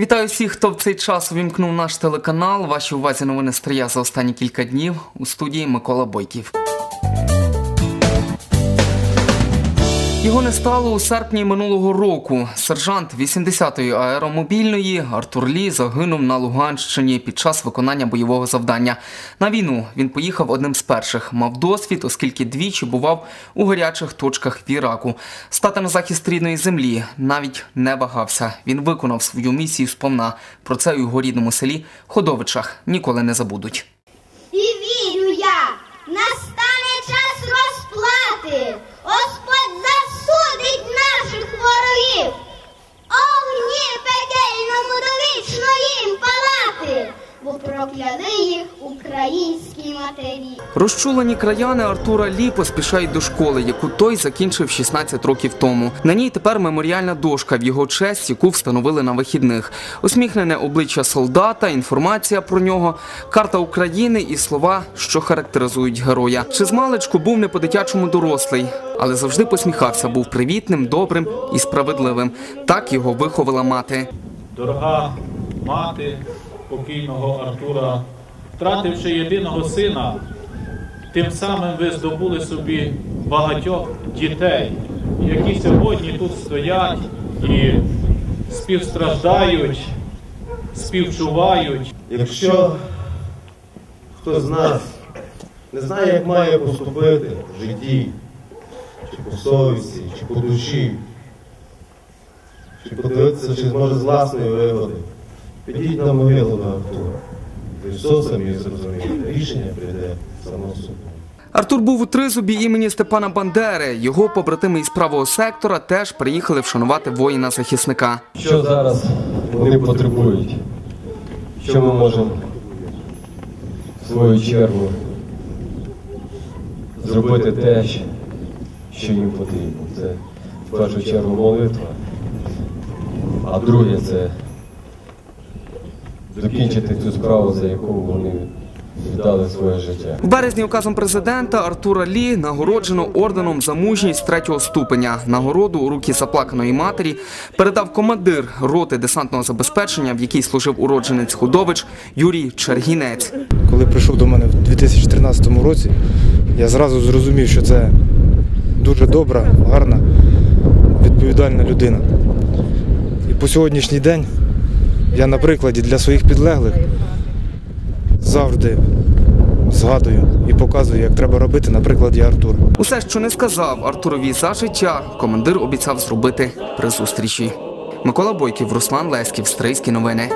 Вітаю всіх, хто в цей час увімкнув наш телеканал. Ваші увазі новини Стрия за останні кілька днів у студії Микола Бойків. Його не стало у серпні минулого року. Сержант 80-ї аеромобільної Артур Лі загинув на Луганщині під час виконання бойового завдання. На війну він поїхав одним з перших. Мав досвід, оскільки двічі бував у гарячих точках в Іраку. Стати на захист рідної землі навіть не вагався. Він виконав свою місію сповна. Про це у його рідному селі Ходовичах ніколи не забудуть. І вірю я, настане Розчулені краяни Артура Лі поспішають до школи, яку той закінчив 16 років тому. На ній тепер меморіальна дошка в його честь, яку встановили на вихідних. Усміхнене обличчя солдата, інформація про нього, карта України і слова, що характеризують героя. Чи з маличку був не по-дитячому дорослий, але завжди посміхався, був привітним, добрим і справедливим. Так його виховала мати. дорога мати покійного Артура, втративши єдиного сина, тим самим ви здобули собі багатьох дітей, які сьогодні тут стоять і співстраждають, співчувають. Якщо хтось з нас не знає, як має поступити в житті, чи по совісті, чи по душі, чи подивитися, чи зможе з власної вигоди, підіть на могилу на Артура. Ви все самі зрозумієте, рішення прийде Артур був у тризубі імені Степана Бандери. Його побратими із правого сектора теж приїхали вшанувати воїна-захисника. Що зараз вони потребують? Що ми можемо в свою чергу зробити те, що їм потрібно? Це в першу чергу молитва, а друге це закінчити цю справу, за яку вони віддали своє життя. В березні указом президента Артура Лі нагороджено орденом за мужність третього ступеня. Нагороду у руки заплаканої матері передав командир роти десантного забезпечення, в якій служив уродженець Худович Юрій Чергінець. Коли прийшов до мене в 2013 році, я зразу зрозумів, що це дуже добра, гарна, відповідальна людина. І по сьогоднішній день я на прикладі для своїх підлеглих завжди згадую і показую, як треба робити на прикладі Артура. Усе, що не сказав Артурові за життя, командир обіцяв зробити при зустрічі. Микола Бойків, Руслан Леськів, Стрийські новини.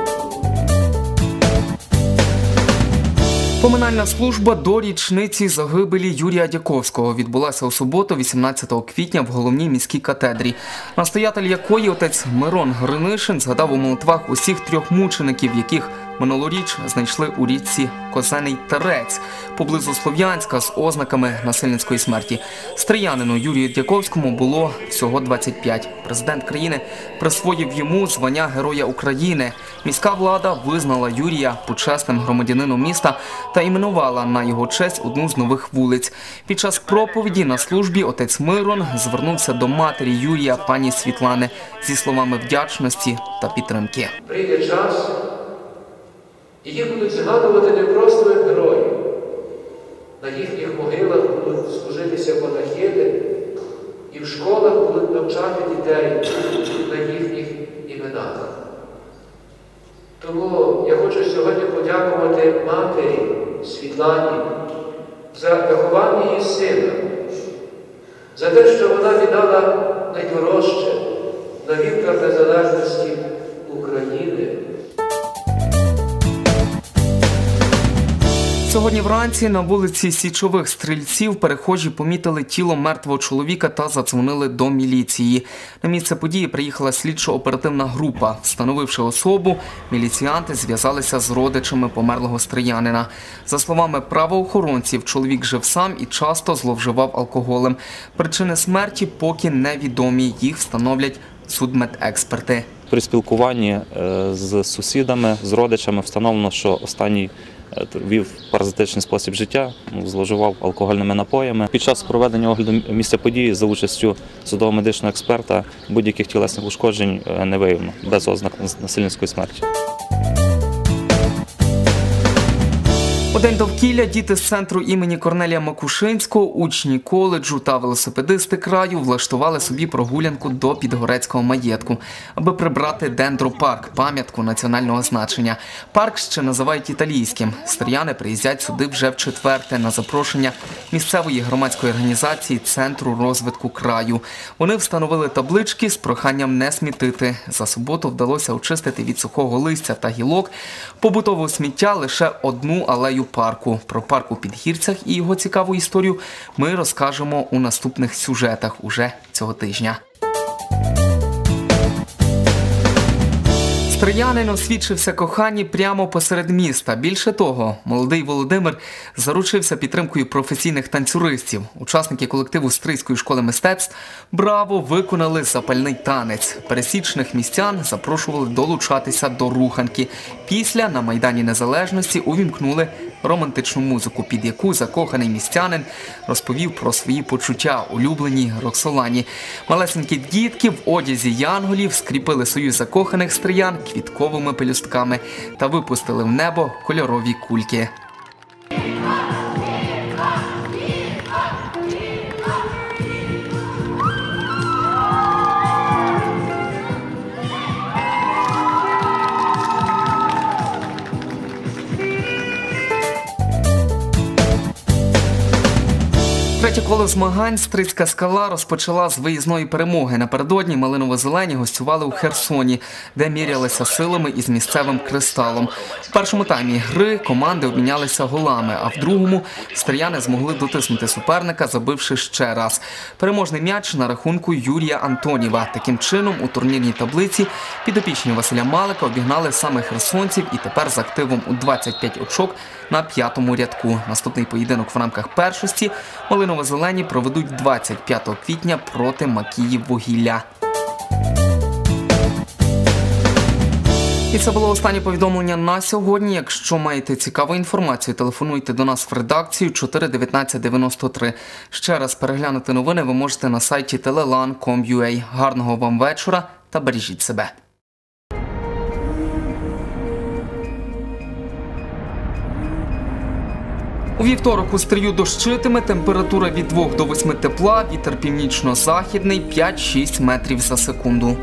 Поминальна служба до річниці загибелі Юрія Дяковського відбулася у суботу, 18 квітня, в головній міській катедрі, настоятель якої отець Мирон Гринишин згадав у молитвах усіх трьох мучеників, яких минулоріч знайшли у річці Козений Терець поблизу Слов'янська з ознаками насильницької смерті. Стріянину Юрію Дяковському було всього 25. Президент країни присвоїв йому звання Героя України. Міська влада визнала Юрія почесним громадянином міста та іменувала на його честь одну з нових вулиць. Під час проповіді на службі отець Мирон звернувся до матері Юрія, пані Світлани, зі словами вдячності та підтримки. прийде час, їх будуть згадувати не просто як героїв. На їхніх могилах будуть служитися панахиди, і в школах будуть навчати дітей на їхніх іменах. Тому я хочу сьогодні подякувати матері Світлані за виховання її сина, за те, що вона віддала найдорожче на вівтар незалежності України. Сьогодні вранці на вулиці Січових стрільців перехожі помітили тіло мертвого чоловіка та задзвонили до міліції. На місце події приїхала слідчо-оперативна група. Встановивши особу, міліціянти зв'язалися з родичами померлого стріянина. За словами правоохоронців, чоловік жив сам і часто зловживав алкоголем. Причини смерті поки невідомі. Їх встановлять судмедексперти. При спілкуванні е, з сусідами, з родичами встановлено, що останній вів паразитичний спосіб життя, ну, зловживав алкогольними напоями. Під час проведення огляду місця події за участю судово медичного експерта будь-яких тілесних ушкоджень е, не виявлено без ознак насильницької смерті. День довкілля діти з центру імені Корнелія Макушинського, учні коледжу та велосипедисти краю влаштували собі прогулянку до Підгорецького маєтку, аби прибрати дендропарк, пам'ятку національного значення. Парк ще називають італійським. Стріяни приїздять сюди вже в четверте на запрошення місцевої громадської організації Центру розвитку краю. Вони встановили таблички з проханням не смітити. За суботу вдалося очистити від сухого листя та гілок побутового сміття лише одну алею парку. Про парк у Підгірцях і його цікаву історію ми розкажемо у наступних сюжетах уже цього тижня. Стріянин освідчився коханні прямо посеред міста. Більше того, молодий Володимир заручився підтримкою професійних танцюристів. Учасники колективу Стрийської школи мистецтв браво виконали запальний танець. Пересічних містян запрошували долучатися до руханки. Після на майдані Незалежності увімкнули романтичну музику, під яку закоханий містянин розповів про свої почуття улюбленій Роксолані. Малесенькі дітки в одязі янголів скріпили союз закоханих стриян квітковими пелюстками та випустили в небо кольорові кульки. Третє коло змагань Стрицька скала розпочала з виїзної перемоги. Напередодні малиново-зелені гостювали у Херсоні, де мірялися силами із місцевим кристалом. В першому таймі гри команди обмінялися голами, а в другому стріяни змогли дотиснути суперника, забивши ще раз. Переможний м'яч на рахунку Юрія Антоніва. Таким чином, у турнірній таблиці підопічні Василя Малика обігнали саме херсонців і тепер з активом у 25 очок на п'ятому рядку. Наступний поєдинок в рамках першості малиново-зелені проведуть 25 квітня проти Макіїв вугілля. І це було останнє повідомлення на сьогодні. Якщо маєте цікаву інформацію, телефонуйте до нас в редакцію 41993. Ще раз переглянути новини ви можете на сайті telelan.com.ua. Гарного вам вечора та бережіть себе. Вівторок у стрію дощитиме, температура від 2 до 8 тепла, вітер північно-західний 5-6 метрів за секунду.